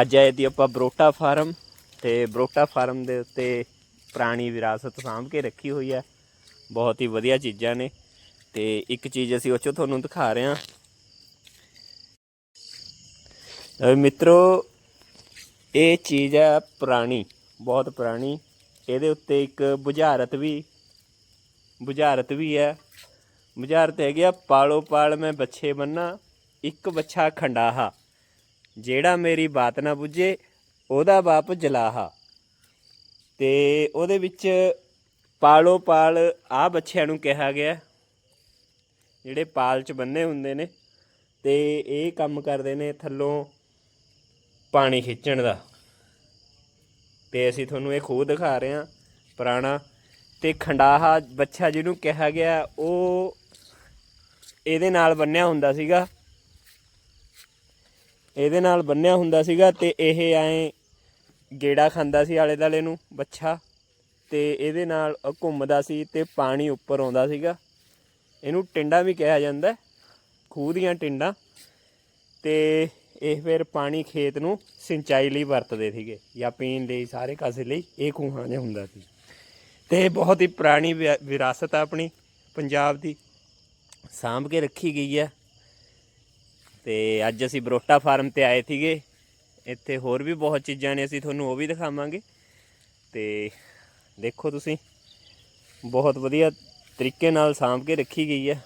ਅੱਜ ਆਏ ਦੀ ਆਪਾਂ ਬਰੋਟਾ ਫਾਰਮ ਤੇ ਬਰੋਟਾ ਫਾਰਮ ਦੇ ਉੱਤੇ ਪੁਰਾਣੀ ਵਿਰਾਸਤ ਸਾਂਭ ਕੇ ਰੱਖੀ ਹੋਈ ਹੈ। ਬਹੁਤ ਹੀ ਵਧੀਆ ਚੀਜ਼ਾਂ ਨੇ ਤੇ ਇੱਕ ਚੀਜ਼ ਅਸੀਂ ਉਹ 'ਚੋਂ ਤੁਹਾਨੂੰ ਦਿਖਾ ਰਹੇ ਹਾਂ। ਅਹ ਮਿੱਤਰੋ, ਇਹ ਚੀਜ਼ ਹੈ ਪੁਰਾਣੀ, ਬਹੁਤ ਪੁਰਾਣੀ। ਇਹਦੇ ਉੱਤੇ ਇੱਕ ਬੁਝਾਰਤ ਵੀ ਬੁਝਾਰਤ ਵੀ ਹੈ। ਬੁਝਾਰਤ ਹੈਗੀ ਆ ਪਾਲੋ ਪਾਲ ਮੈਂ ਬੱਚੇ ਬੰਨਾ ਇੱਕ ਬੱਚਾ ਖੰਡਾਹਾ। ਜਿਹੜਾ ਮੇਰੀ ਬਾਤ ਨਾ ਬੁੱਝੇ, ਉਹਦਾ ਬਾਪ ਜਲਾਹਾ। ਤੇ ਉਹਦੇ ਵਿੱਚ ਪਾਲੋ ਪਾਲ ਆ ਬੱਚਿਆਂ ਨੂੰ ਕਿਹਾ ਗਿਆ। ਜਿਹੜੇ ਪਾਲ ਚ ਬੰਨੇ ਹੁੰਦੇ ਨੇ, ਤੇ ਇਹ ਕੰਮ ਕਰਦੇ ਨੇ ਥੱਲੋਂ ਪਾਣੀ ਖਿੱਚਣ ਦਾ। ਤੇ ਅਸੀਂ ਤੁਹਾਨੂੰ ਇਹ ਖੂਹ ਦਿਖਾ ਰਹੇ ਹਾਂ, ਪੁਰਾਣਾ। ਤੇ ਖੰਡਾਹਾ ਬੱਚਾ ਜਿਹਨੂੰ ਕਿਹਾ ਗਿਆ, ਉਹ ਇਹਦੇ ਨਾਲ ਬੰਨਿਆ ਹੁੰਦਾ ਸੀਗਾ। ਇਹਦੇ ਨਾਲ ਬੰਨਿਆ ਹੁੰਦਾ ਸੀਗਾ ਤੇ ਇਹ ਐਂ ਗੇੜਾ ਖਾਂਦਾ ਸੀ ਆਲੇ ਦਾਲੇ ਨੂੰ, ਬੱਛਾ। ਤੇ ਇਹਦੇ ਨਾਲ ਘੁੰਮਦਾ ਸੀ ਤੇ ਪਾਣੀ ਉੱਪਰ ਆਉਂਦਾ ਸੀਗਾ। ਇਹਨੂੰ ਟਿੰਡਾ ਵੀ ਕਿਹਾ ਜਾਂਦਾ ਖੂਹ ਦੀਆਂ ਟਿੰਡਾਂ। ਤੇ ਇਹ ਫਿਰ ਪਾਣੀ ਖੇਤ ਨੂੰ ਸਿੰਚਾਈ ਲਈ ਵਰਤਦੇ ਸੀਗੇ ਜਾਂ ਪੀਣ ਲਈ, ਸਾਰੇ ਕਾਸੇ ਲਈ ਇਹ ਖੂਹਾਂ ਜਿਹਾ ਹੁੰਦਾ ਸੀ। ਤੇ ਬਹੁਤ ਹੀ ਪੁਰਾਣੀ ਵਿਰਾ- ਵਿਰਾਸਤ ਆ ਆਪਣੀ, ਪੰਜਾਬ ਦੀ। ਸਾਂਭ ਕੇ ਰੱਖੀ ਗਈ ਹੈ। ਤੇ ਅੱਜ ਅਸੀਂ ਬਰੋਟਾ ਫਾਰਮ ਤੇ ਆਏ ਸੀਗੇ। ਇੱਥੇ ਹੋਰ ਵੀ ਬਹੁਤ ਚੀਜ਼ਾਂ ਨੇ, ਅਸੀਂ ਤੁਹਾਨੂੰ ਉਹ ਵੀ ਦਿਖਾਵਾਂਗੇ। ਤੇ ਦੇਖੋ ਤੁਸੀਂ, ਬਹੁਤ ਵਧੀਆ ਤਰੀਕੇ ਨਾਲ ਸਾਂਭ ਕੇ ਰੱਖੀ ਗਈ ਹੈ।